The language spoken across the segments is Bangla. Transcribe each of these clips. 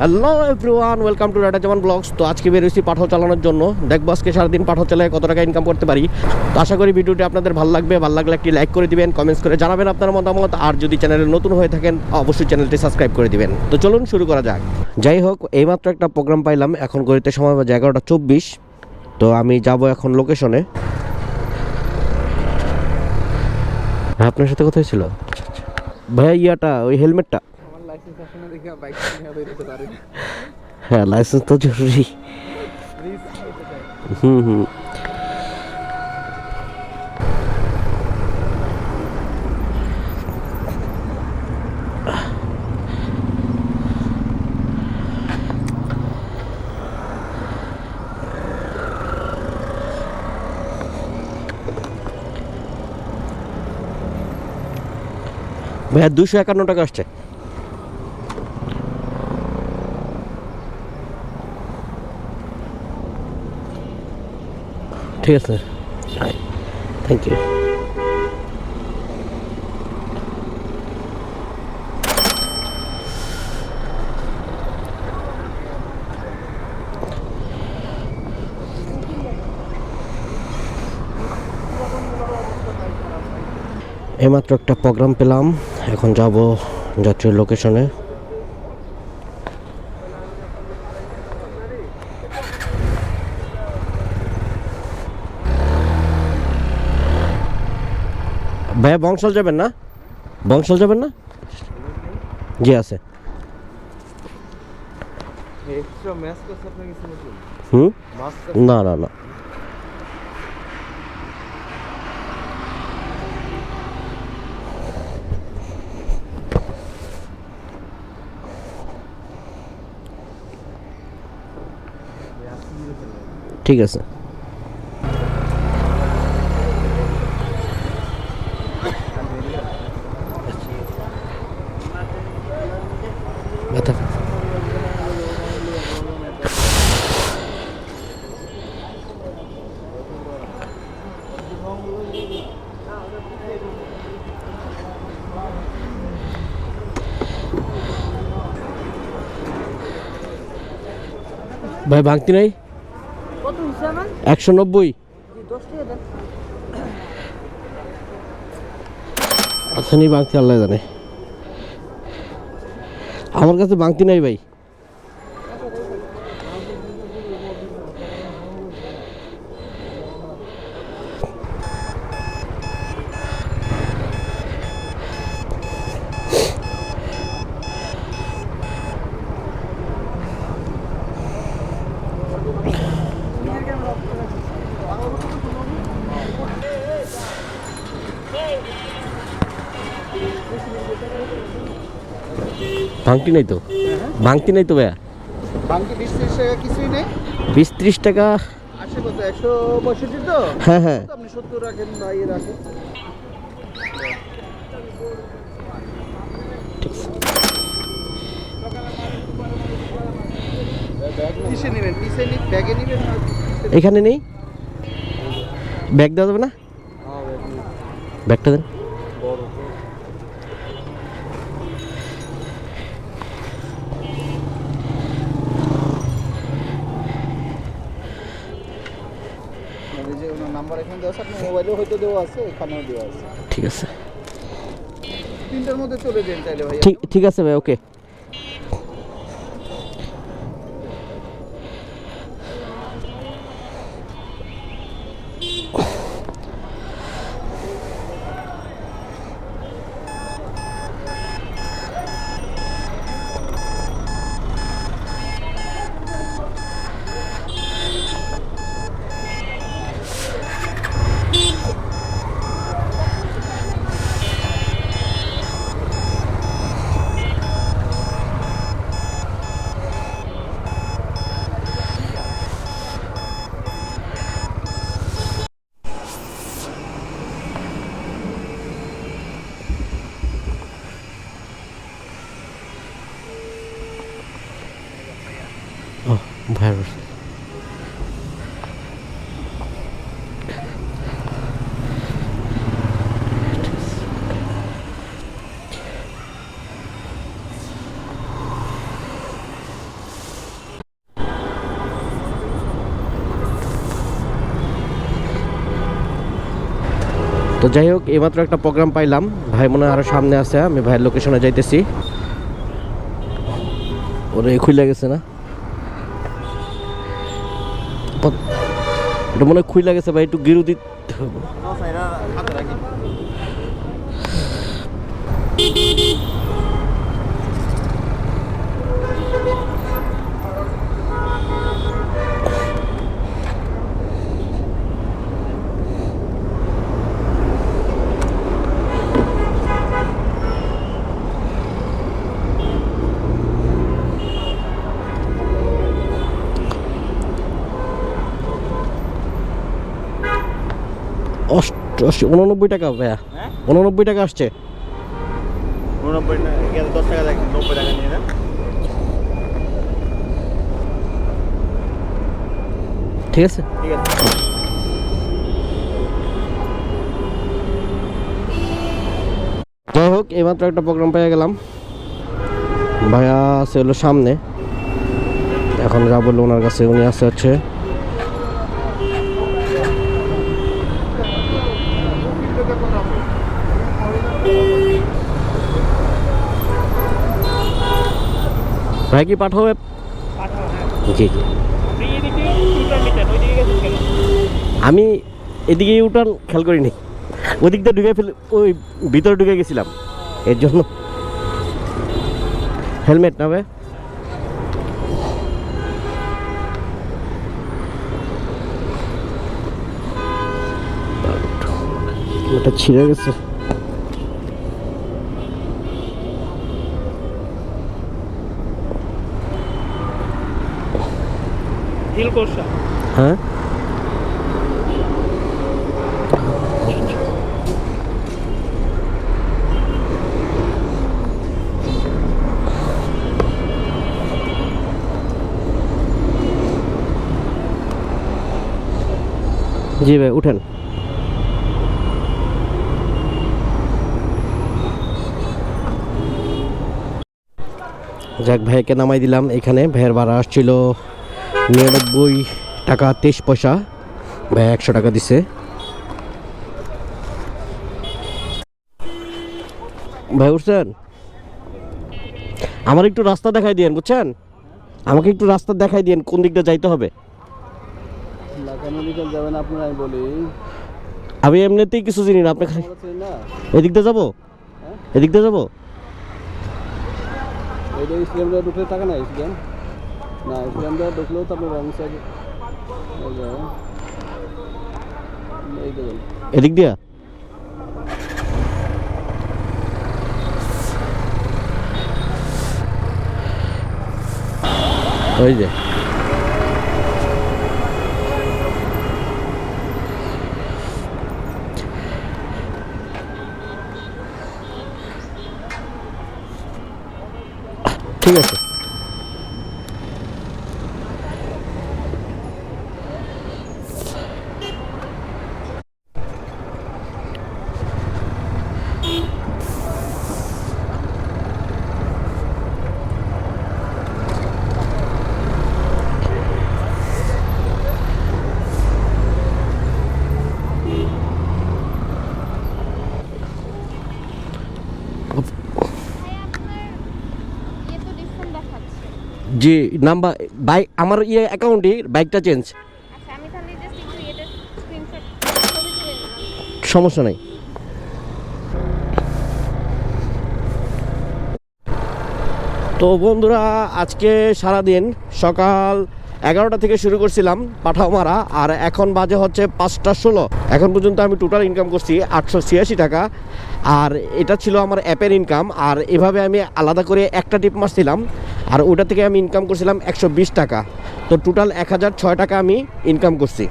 Hello everyone welcome to Rata Zaman blogs তো আজকে বেরোছি পাঠক চালানোর জন্য। দেখব আজকে সারাদিন পাঠক চালায় কত টাকা ইনকাম করতে পারি। তো আশা করি ভিডিওটি আপনাদের ভালো লাগবে। ভালো লাগলে একটি লাইক করে দিবেন কমেন্টস করে জানাবেন আপনার মতামত। আর যদি চ্যানেলে নতুন হয়ে থাকেন, অবশ্যই চ্যানেলটি সাবস্ক্রাইব করে দিবেন। তো চলুন শুরু করা যাক। যাই হোক, এইমাত্র একটা প্রোগ্রাম পাইলাম। এখন গড়িতে সময় বাজে এগারোটা চব্বিশ। তো আমি যাব এখন লোকেশনে ভাই আপনার সাথে কথা হয়েছিল? ভাইয়া, ইয়াটা, ওই হেলমেটটা লাইসেন্স আছে না বাইক নিয়ে পারি হ্যাঁ লাইসেন্স তো জরুরি। হুম হুম। ভাইয়া দুশো একান্ন টাকা আসছে। ঠিক আছে। থ্যাংক ইউ এইমাত্র একটা প্রোগ্রাম পেলাম। এখন যাব যাত্রীর লোকেশনে ভাইয়া, বংশাল যাবেন না? বংশাল যাবেন না? জি, আছে। এক্সট্রা ম্যাচ করছে আপনার কিছু নতুন হুম? মাছ না না না। ঠিক আছে। ভাই ভাঙতি নাই? একশো নব্বই। আচ্ছা নি বাংতি আল্লাহ জানে। আমার কাছে ভাঙতি নাই ভাই। ভাঙতি নাই তো? ভাঙতি নাই তো ভাইয়া? বাংকি বিশ ত্রিশ টাকা কিছুই নেই। বিশ ত্রিশ টাকা? আসে কত? একশো পঁয়ষট্টি তো? হ্যাঁ হ্যাঁ। আপনি সত্তর রাখেন বা ইয়ে রাখেন। এখানে নেই? ব্যাগ দেওয়া যাবে না? হ্যাঁ। ব্যাগটা দেন বড় মানে যে ওনার নাম্বার এখানে দেওয়া আছে আপনার মোবাইলেও হয়তো দেওয়া আছে এখানেও দেওয়া আছে। ঠিক আছে। তিনটার মধ্যে চলে যান তাহলে ভাই ঠিক ঠিক আছে ভাই ওকে। তো যাই হোক, এইমাত্র একটা প্রোগ্রাম পাইলাম। ভাই মনে হয় আরও সামনে আছে, আমি ভাইয়ের লোকেশনে যাইতেছি। ওরে খুলে গেছে না? এটা মনে হয় খুলে গেছে ভাই, একটু গিরু দিতে। উননব্বই টাকা ভাইয়া। হ্যাঁ? উননব্বই টাকা আসছে। উননব্বই টাকা দশ টাকা নব্বই টাকা নিয়ে না ঠিক আছে? ঠিক আছে। যাই হোক এইমাত্র একটা প্রোগ্রাম পেয়ে গেলাম। ভাইয়া আছে হলো সামনে। এখন যা বলল ওনার কাছে উনি আছে হচ্ছে ভাই কি পাঠাবে জি জি আমি এদিকে ইউটার্ন খেয়াল করিনি। ওদিক দিয়ে ঢুকে ফেলে ওই ভিতরে ঢুকে গেছিলাম। এর জন্য। হেলমেট না ভাই। এটা ছিঁড়ে গেছে। হ্যাঁ? জি ভাই উঠেন। যাক ভাইকে নামাই দিলাম। এখানে ভাইয়ের ভাড়া আসছিল নিরানব্বই টাকা তেইশ পয়সা। ভাই একশো টাকা দিছে। ভাই উঠছেন? আমার একটু রাস্তা দেখাই দিয়েন বুঝছেন? আমাকে একটু রাস্তা দেখাই দিয়েন কোন দিকটা যাইতে হবে? আমি এমনিতেই কিছু চিনি না আপনি খালি বলেছেন না। এদিক দিয়ে যাব? হ্যাঁ? এদিক দিয়ে যাব না ইসলামটা ঢুকলেও তো আপনার রং সাইড এদিক দিয়া? ওই যে। ঠিক আছে। জি নাম্বার বাইক আমার ইয়ে অ্যাকাউন্টে বাইকটা চেঞ্জ আচ্ছা সমস্যা নাই। তো বন্ধুরা আজকে সারাদিন সকাল এগারোটা থেকে শুরু করছিলাম পাঠাও মারা, আর এখন বাজে হচ্ছে পাঁচটা ষোলো। এখন পর্যন্ত আমি টোটাল ইনকাম করছি আটশো ছিয়াশি টাকা, আর এটা ছিল আমার অ্যাপের ইনকাম আর এভাবে আমি আলাদা করে একটা টিপ মারছিলাম, আর ওটা থেকে আমি ইনকাম করছিলাম একশো বিশ টাকা। তো টোটাল এক হাজার ছয় টাকা আমি ইনকাম করছি।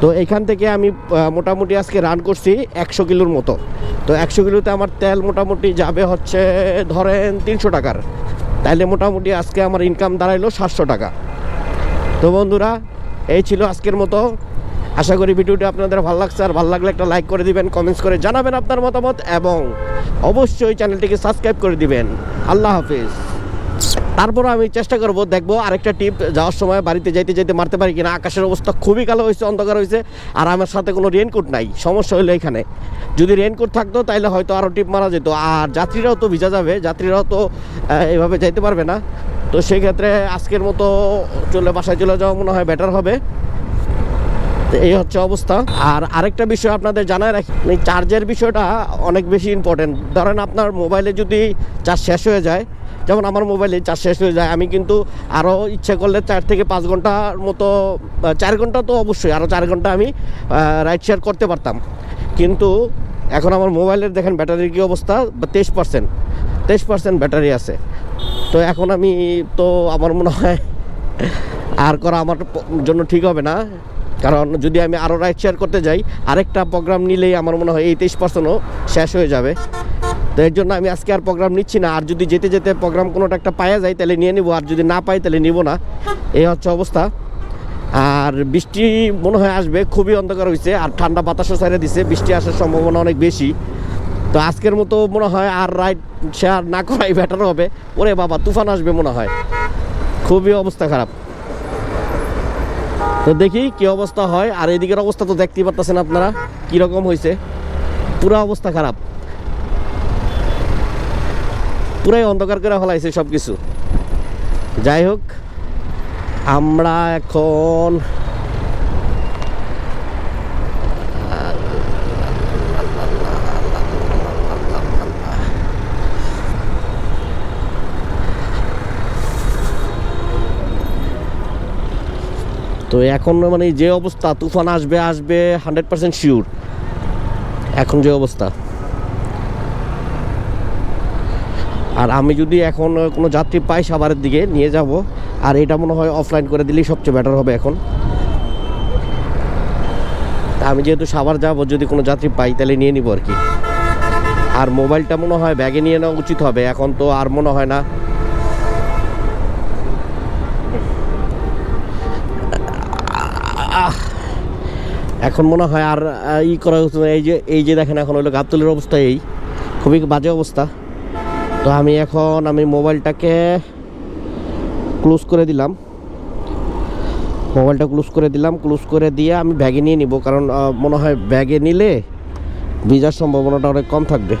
তো এখান থেকে আমি মোটামুটি আজকে রান করছি একশো কিলোর মতো। তো একশো কিলোতে আমার তেল মোটামুটি যাবে হচ্ছে ধরেন তিনশো টাকার। তাইলে মোটামুটি আজকে আমার ইনকাম দাঁড়াইলো সাতশো টাকা। তো বন্ধুরা, এই ছিল আজকের মতো। আশা করি ভিডিওটি আপনাদের ভালো লাগছে। আর ভালো লাগলে একটা লাইক করে দিবেন কমেন্টস করে জানাবেন আপনার মতামত এবং অবশ্যই চ্যানেলটিকে সাবস্ক্রাইব করে দিবেন। আল্লাহ হাফিজ। তারপর আমি চেষ্টা করব, দেখব আরেকটা টিপ, যাওয়ার সময় বাড়িতে যাইতে যাইতে মারতে পারি কিনা। আকাশের অবস্থা খুবই কালো হয়েছে, অন্ধকার হয়েছে, আর আমার সাথে কোনো রেনকোট নাই, সমস্যা হলো এখানে। যদি রেনকোট থাকতো তাহলে হয়তো আরও টিপ মারা যেত। আর যাত্রীরাও তো ভিজা যাবে, যাত্রীরাও তো এভাবে যাইতে পারবে না। তো সেই ক্ষেত্রে আজকের মতো চলে, বাসায় চলে যাওয়া মনে হয় বেটার হবে। এই হচ্ছে অবস্থা। আর আরেকটা বিষয় আপনাদের জানায় রাখি চার্জের বিষয়টা অনেক বেশি ইম্পর্টেন্ট ধরেন আপনার মোবাইলে যদি চার্জ শেষ হয়ে যায় যেমন আমার মোবাইলে চার্জ শেষ হয়ে যায়, আমি কিন্তু আরও ইচ্ছে করলে চার থেকে পাঁচ ঘণ্টার মতো চার ঘণ্টা তো অবশ্যই আরও চার ঘণ্টা আমি রাইড শেয়ার করতে পারতাম। কিন্তু এখন আমার মোবাইলের দেখেন ব্যাটারির কী অবস্থা? তেইশ পার্সেন্ট তেইশ পার্সেন্ট ব্যাটারি আছে। তো এখন আমি তো আমার মনে হয় আর করা আমার জন্য ঠিক হবে না। কারণ যদি আমি আরও রাইড শেয়ার করতে যাই, আরেকটা প্রোগ্রাম নিলেই আমার মনে হয় এই তেইশ পার্সেন্টও শেষ হয়ে যাবে। তো এর জন্য আমি আজকে আর প্রোগ্রাম নিচ্ছি না। আর যদি যেতে যেতে প্রোগ্রাম কোনোটা একটা পাওয়া যায়, তাহলে নিয়ে নিব। আর যদি না পাই, তাহলে নিব না। এই হচ্ছে অবস্থা। আর বৃষ্টি মনে হয় আসবে, খুবই অন্ধকার হয়েছে আর ঠান্ডা বাতাসও ছেড়ে দিছে। বৃষ্টি আসার সম্ভাবনা অনেক বেশি। তো আজকের মতো মনে হয় আর রাইড শেয়ার না করাই বেটার হবে। ওরে বাবা, তুফান আসবে মনে হয়। খুবই অবস্থা খারাপ। তো দেখি কি অবস্থা হয়। আর এদিকের অবস্থা তো দেখতেই পারতেছেন আপনারা। কীরকম হয়েছে পুরো অবস্থা খারাপ। পুরাই অন্ধকার করে ফেলাইছে সব কিছু যাই হোক, আমরা এখন তো এখন মানে যে অবস্থা, তুফান আসবে আসবে হান্ড্রেড পার্সেন্ট শিওর এখন যে অবস্থা। আর আমি যদি এখন কোনো যাত্রী পাই সাভারের দিকে নিয়ে যাব। আর এটা মনে হয় অফলাইন করে দিলেই সবচেয়ে বেটার হবে এখন। আমি যেহেতু সাভার যাব, যদি কোনো যাত্রী পাই তাহলে নিয়ে নিব আর কি। আর মোবাইলটা মনে হয় ব্যাগে নিয়ে নেওয়া উচিত হবে, এখন তো আর মনে হয় না। এখন মনে হয় আর ই করা এই যে এই যে দেখেন এখন হলো গাবতলির অবস্থা এই। খুবই বাজে অবস্থা। তো আমি এখন আমি মোবাইলটাকে ক্লোজ করে দিলাম। মোবাইলটা ক্লোজ করে দিলাম, ক্লোজ করে দিয়ে আমি ব্যাগে নিয়ে নিব, কারণ মনে হয় ব্যাগে নিলে ভিজার সম্ভাবনাটা অনেক কম থাকবে।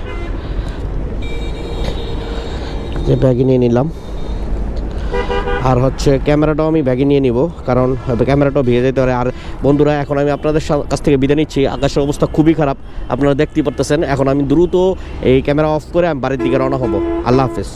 যে ব্যাগে নিয়ে নিলাম। আর হচ্ছে ক্যামেরাটাও আমি ব্যাগে নিয়ে নিব, কারণ ক্যামেরাটাও ভিজে যেতে পারে। আর বন্ধুরা, এখন আমি আপনাদের কাছ থেকে বিদায় নিচ্ছি। আকাশের অবস্থা খুবই খারাপ, আপনারা দেখতেই পারতেছেন। এখন আমি দ্রুত এই ক্যামেরা অফ করে আমি বাড়ির দিকে রওনা হব। আল্লাহ হাফেজ।